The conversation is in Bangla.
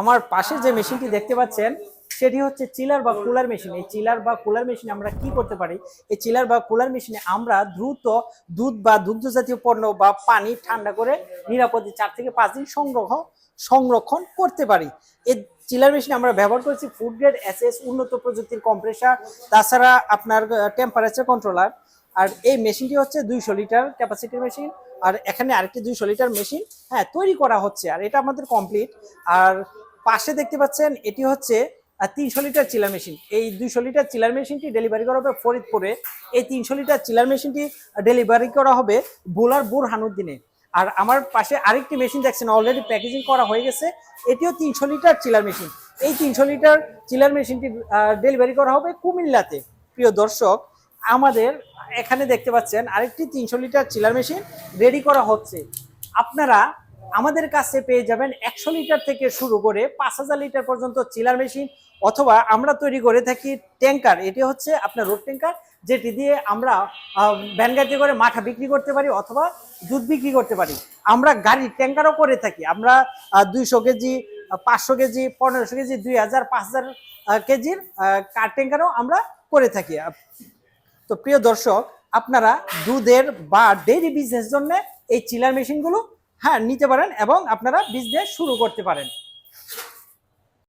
আমার পাশে যে মেশিনটি দেখতে পাচ্ছেন, সেটি হচ্ছে চিলার বা কুলার মেশিন। এই চিলার বা কুলার মেশিনে আমরা কি করতে পারি? এই চিলার বা কুলার মেশিনে আমরা দ্রুত দুধ বা দুগ্ধ জাতীয় পণ্য বা পানি ঠান্ডা করে নিরাপদে চার থেকে পাঁচ দিন সংরক্ষণ সংরক্ষণ করতে পারি। এই চিলার মেশিন আমরা ব্যবহার করেছি ফুড গ্রেড এসএস উন্নত প্রযুক্তির কম্প্রেসার তাছাড়া আপনার টেম্পারেচার কন্ট্রোলার আর এই মেশিনটি হচ্ছে দুইশো লিটার ক্যাপাসিটির মেশিন আর এখানে আরেকটি দুইশো লিটার মেশিন হ্যাঁ তৈরি করা হচ্ছে, আর এটা আমাদের কমপ্লিট আর পাশে দেখতে পাচ্ছেন, এটি হচ্ছে তিনশো লিটার চিলার মেশিন। এই দুইশো লিটার চিলার মেশিনটি ডেলিভারি করা হবে ফরিদপুরে। এই তিনশো লিটার চিলার মেশিনটি ডেলিভারি করা হবে বোলার বুরহানুদ্দিনে। আর আমার পাশে আরেকটি মেশিন দেখছেন অলরেডি প্যাকেজিং করা হয়ে গেছে। এটিও তিনশো লিটার চিলার মেশিন। এই তিনশো লিটার চিলার মেশিনটি ডেলিভারি করা হবে কুমিল্লাতে। প্রিয় দর্শক, আমাদের এখানে দেখতে পাচ্ছেন, আরেকটি তিনশো লিটার চিলার মেশিন রেডি করা হচ্ছে। আপনারা আমাদের কাছে পেয়ে যাবেন একশো লিটার থেকে শুরু করে পাঁচ হাজার লিটার পর্যন্ত চিলার মেশিন অথবা আমরা তৈরি করে থাকি ট্যাঙ্কার। এটি হচ্ছে আপনার রোড ট্যাঙ্কার যেটি দিয়ে আমরা ভ্যান করে মাঠা বিক্রি করতে পারি অথবা দুধ বিক্রি করতে পারি। আমরা গাড়ির ট্যাঙ্কারও করে থাকি। আমরা দুইশো কেজি, পাঁচশো কেজি, পনেরোশো কেজি, দুই হাজার, পাঁচ হাজার কেজির কার ট্যাঙ্কারও আমরা করে থাকি। তো প্রিয় দর্শক, আপনারা দুধের বা ডেইরি বিজনেস জন্য এই চিলার মেশিনগুলো হ্যাঁ নিতে পারেন এবং আপনারা বিজনেস শুরু করতে পারেন।